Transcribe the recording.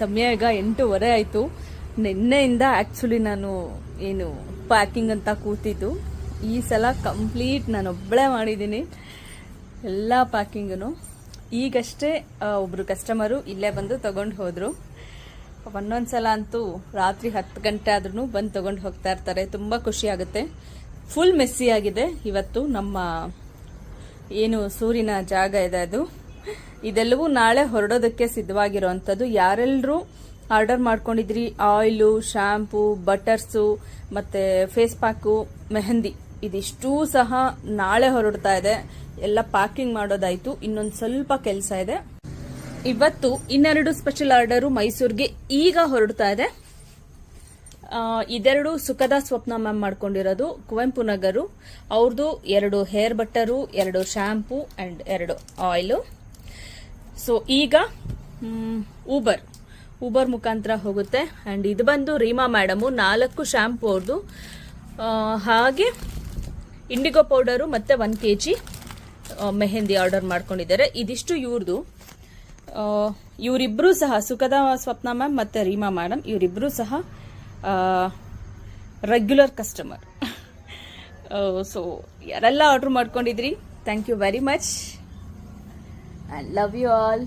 ಸಮಯ ಈಗ ಎಂಟೂವರೆ ಆಯಿತು. ನಿನ್ನೆಯಿಂದ ಆ್ಯಕ್ಚುಲಿ ನಾನು ಏನು ಪ್ಯಾಕಿಂಗ್ ಅಂತ ಕೂತಿದ್ದು. ಈ ಸಲ ಕಂಪ್ಲೀಟ್ ನಾನು ಒಬ್ಬಳೇ ಮಾಡಿದ್ದೀನಿ. ಎಲ್ಲ ಪ್ಯಾಕಿಂಗನು ಈಗಷ್ಟೇ ಒಬ್ಬರು ಕಸ್ಟಮರು ಇಲ್ಲೇ ಬಂದು ತಗೊಂಡು ಹೋದರು. ಒಂದೊಂದು ಸಲ ಅಂತೂ ರಾತ್ರಿ ಹತ್ತು ಗಂಟೆ ಆದ್ರೂ ಬಂದು ತೊಗೊಂಡು ಹೋಗ್ತಾ ಇರ್ತಾರೆ. ತುಂಬ ಖುಷಿ ಆಗುತ್ತೆ. ಫುಲ್ ಮೆಸ್ಸಿಯಾಗಿದೆ ಇವತ್ತು ನಮ್ಮ, ಏನು ಸೂರಿನ ಜಾಗ ಇದೆ ಅದು. ಇದೆಲ್ಲವೂ ನಾಳೆ ಹೊರಡೋದಕ್ಕೆ ಸಿದ್ಧವಾಗಿರುವಂಥದ್ದು. ಯಾರೆಲ್ಲರೂ ಆರ್ಡರ್ ಮಾಡ್ಕೊಂಡಿದ್ರಿ? ಆಯಿಲು ಶಾಂಪೂ ಬಟರ್ಸು, ಮತ್ತೆ ಫೇಸ್ ಪ್ಯಾಕು, ಮೆಹಂದಿ. ಇದಿಷ್ಟೂ ಸಹ ನಾಳೆ ಹೊರಡ್ತಾ ಇದೆ. ಎಲ್ಲ ಪ್ಯಾಕಿಂಗ್ ಮಾಡೋದಾಯಿತು. ಇನ್ನೊಂದು ಸ್ವಲ್ಪ ಕೆಲಸ ಇದೆ. ಇವತ್ತು ಇನ್ನೆರಡು ಸ್ಪೆಷಲ್ ಆರ್ಡರು ಮೈಸೂರಿಗೆ ಈಗ ಹೊರಡ್ತಾ ಇದೆ. ಇದೆರಡು ಸುಖದ ಸ್ವಪ್ನ ಮ್ಯಾಮ್ ಮಾಡ್ಕೊಂಡಿರೋದು ಕುವೆಂಪು ನಗರು. ಅವ್ರದ್ದು ಎರಡು ಹೇರ್ ಬಟ್ಟರು, ಎರಡು ಶ್ಯಾಂಪು, ಅಂಡ್ ಎರಡು ಆಯಿಲು. ಸೊ ಈಗ ಊಬರ್ ಊಬರ್ ಮುಖಾಂತರ ಹೋಗುತ್ತೆ. ಅಂಡ್ ಇದು ಬಂದು ರೀಮಾ ಮೇಡಮು ನಾಲ್ಕು ಶಾಂಪೂ ಅವ್ರದ್ದು ಹಾಗೆ ಇಂಡಿಗೋ ಪೌಡರು ಮತ್ತೆ one K G mehndi order ಮಾಡ್ಕೊಂಡಿದ್ದಾರೆ. ಇದಿಷ್ಟು ಇವ್ರದ್ದು ಇವರಿಬ್ಬರೂ ಸಹ ಸುಖದ ಸ್ವಪ್ನ ಮ್ಯಾಮ್ ಮತ್ತೆ ರೀಮಾ ಮೇಡಮ್ ಇವರಿಬ್ಬರೂ ಸಹ ರೆಗ್ಯುಲರ್ ಕಸ್ಟಮರ್ ಸೊ ಯಾರೆಲ್ಲ order ಮಾಡ್ಕೊಂಡಿದ್ರಿ? Thank you very much and love you all